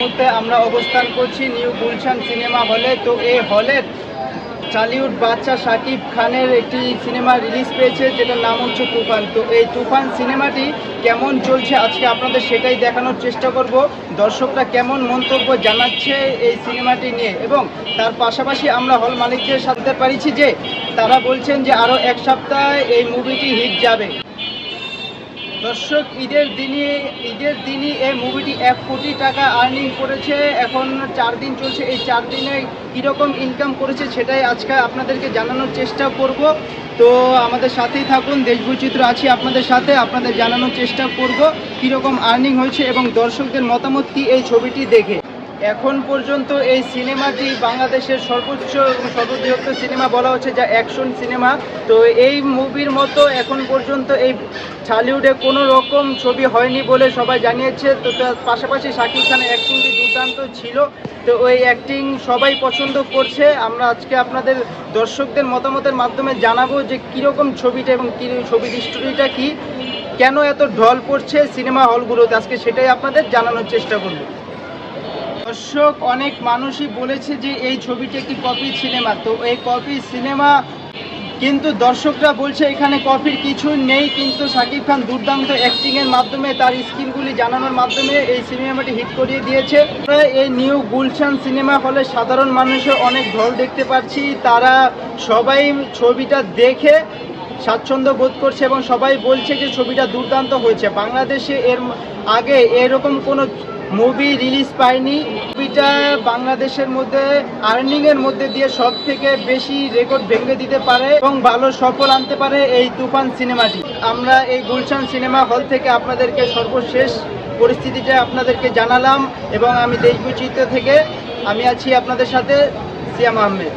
মুহূর্তে আমরা অবস্থান করছি নিউ গুলশান সিনেমা হলে। তো এই হলের চালিউড বাচ্চা শাকিব খানের একটি সিনেমা রিলিজ পেয়েছে, যেটার নাম হচ্ছে তুফান। তো এই তুফান সিনেমাটি কেমন চলছে আজকে আপনাদের সেটাই দেখানোর চেষ্টা করব। দর্শকরা কেমন মন্তব্য জানাচ্ছে এই সিনেমাটি নিয়ে এবং তার পাশাপাশি আমরা হল মালিকদের সাথে পারিছি যে তারা বলছেন যে আরও এক সপ্তাহে এই মুভিটি হিট যাবে। দর্শক, ঈদের দিনে ঈদের দিনই এই মুভিটি এক কোটি টাকা আর্নিং করেছে। এখন চার দিন চলছে। এই চার দিনে কীরকম ইনকাম করেছে সেটাই আজকে আপনাদেরকে জানানোর চেষ্টা করব। তো আমাদের সাথেই থাকুন দেশ বৈচিত্র্য আছি আপনাদের সাথে, আপনাদের জানানোর চেষ্টা করব কীরকম আর্নিং হয়েছে এবং দর্শকদের মতামত কী এই ছবিটি দেখে। এখন পর্যন্ত এই সিনেমাটি বাংলাদেশের সর্বোচ্চ এবং সর্ববৃহত্ত সিনেমা বলা হচ্ছে যা অ্যাকশন সিনেমা। তো এই মুভির মতো এখন পর্যন্ত এই ঢালিউডে কোনো রকম ছবি হয়নি বলে সবাই জানিয়েছে। তো তার পাশাপাশি শাকিব খানের অ্যাক্টিংটি দুর্দান্ত ছিল। তো ওই অ্যাক্টিং সবাই পছন্দ করছে। আমরা আজকে আপনাদের দর্শকদের মতামতের মাধ্যমে জানাব যে কীরকম ছবিটা এবং কী ছবির স্টোরিটা কী, কেন এত ঢল পড়ছে সিনেমা হলগুলোতে। আজকে সেটাই আপনাদের জানানোর চেষ্টা করব। দর্শক, অনেক মানুষই বলেছে যে এই ছবিটি একটি কপি সিনেমা তো এই কপি সিনেমা কিন্তু দর্শকরা বলছে এখানে কপির কিছু নেই, কিন্তু শাকিব খান দুর্দান্ত অ্যাক্টিংয়ের মাধ্যমে, তার স্কিলগুলি জানানোর মাধ্যমে এই সিনেমাটি হিট করিয়ে দিয়েছে। এই নিউ গুলশান সিনেমা হলে সাধারণ মানুষের অনেক ঢল দেখতে পাচ্ছি। তারা সবাই ছবিটা দেখে স্বাচ্ছন্দ্য বোধ করছে এবং সবাই বলছে যে ছবিটা দুর্দান্ত হয়েছে। বাংলাদেশে এর আগে এরকম কোনো মুভি রিলিজ পায়নি। মুভিটা বাংলাদেশের মধ্যে আর্নিং এর মধ্যে দিয়ে সব থেকে বেশি রেকর্ড ভেঙে দিতে পারে এবং ভালো সফল আনতে পারে এই তুফান সিনেমাটি। আমরা এই গুলশান সিনেমা হল থেকে আপনাদেরকে সর্বশেষ পরিস্থিতিটা আপনাদেরকে জানালাম এবং আমি দেশ থেকে আমি আছি আপনাদের সাথে সিয়াম আহমেদ।